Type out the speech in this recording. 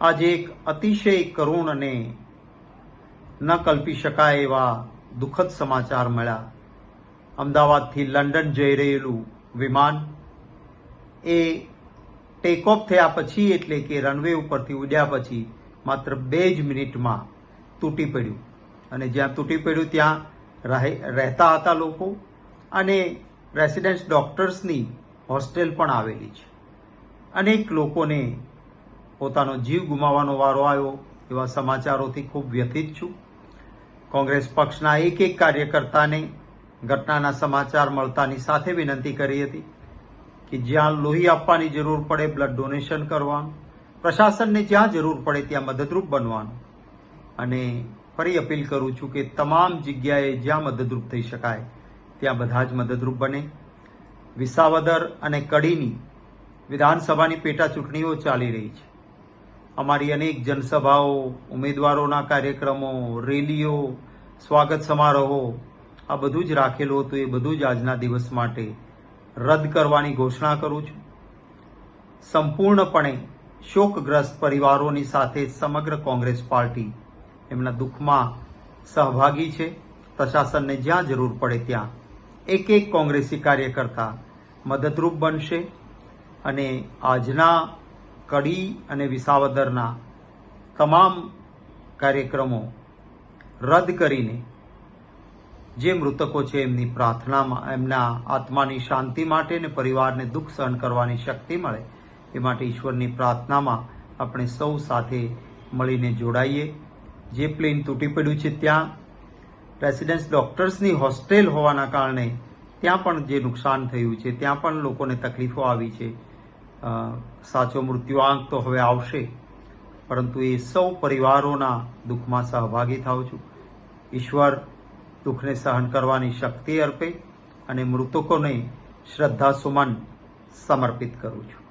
આજે એક અતિશય કરુણ અને ન કલ્પી શકાય એવા દુઃખદ સમાચાર મળ્યા. અમદાવાદથી લંડન જઈ રહેલું વિમાન એ ટેક ઓફ થયા પછી એટલે કે રનવે ઉપરથી ઉડ્યા પછી માત્ર બે જ મિનિટમાં તૂટી પડ્યું. અને જ્યાં તૂટી પડ્યું ત્યાં રહે- રહેતા હતા લોકો અને રેસિડેન્સ ડોક્ટર્સની હોસ્ટેલ પણ આવેલી છે. અનેક લોકોને પોતાનો જીવ ગુમાવવાનો વારો આવ્યો, એવા સમાચારોથી ખૂબ વ્યથિત છું. કોંગ્રેસ પક્ષના એક એક કાર્યકર્તાને ઘટનાના સમાચાર મળતાની સાથે વિનંતી કરી હતી કે જ્યાં લોહી આપવાની જરૂર પડે બ્લડ ડોનેશન કરવાનું, પ્રશાસનને જ્યાં જરૂર પડે ત્યાં મદદરૂપ બનવાનું. અને ફરી અપીલ કરું છું કે તમામ જગ્યાએ જ્યાં મદદરૂપ થઈ શકાય, ત્યાં બધા જ મદદરૂપ બને. વિસાવદર અને કડીની વિધાનસભાની પેટા ચૂંટણીઓ ચાલી રહી છે. અમારી અનેક જનસભાઓ, ઉમેદવારોના કાર્યક્રમો, રેલીઓ, સ્વાગત સમારોહો, આ બધું જ રાખેલું હતું, એ બધું જ આજના દિવસ માટે રદ કરવાની ઘોષણા કરું છું. સંપૂર્ણપણે શોકગ્રસ્ત પરિવારોની સાથે સમગ્ર કોંગ્રેસ પાર્ટી એમના દુઃખમાં સહભાગી છે. પ્રશાસનને જ્યાં જરૂર પડે ત્યાં એક એક કોંગ્રેસી કાર્યકર્તા મદદરૂપ બનશે અને આજના કડી અને વિસાવદરના તમામ કાર્યક્રમો રદ કરીને જે મૃતકો છે એમની પ્રાર્થનામાં, એમના આત્માની શાંતિ માટે અને પરિવારને દુઃખ સહન કરવાની શક્તિ મળે એ માટે ઈશ્વરની પ્રાર્થનામાં આપણે સૌ સાથે મળીને જોડાઈએ. જે પ્લેન તૂટી પડ્યું છે ત્યાં, રેસિડેન્સ ડોક્ટર્સની હોસ્ટેલ હોવાના કારણે ત્યાં પણ જે નુકસાન થયું છે, ત્યાં પણ લોકોને તકલીફો આવી છે. સાચો મૃત્યુઆંક તો હવે આવશે, પરંતુ એ સૌ પરિવારોના દુઃખમાં સહભાગી થાઉં છું. ઈશ્વર દુઃખને સહન કરવાની શક્તિ અર્પે અને મૃતકોને શ્રદ્ધા સુમન સમર્પિત કરું છું.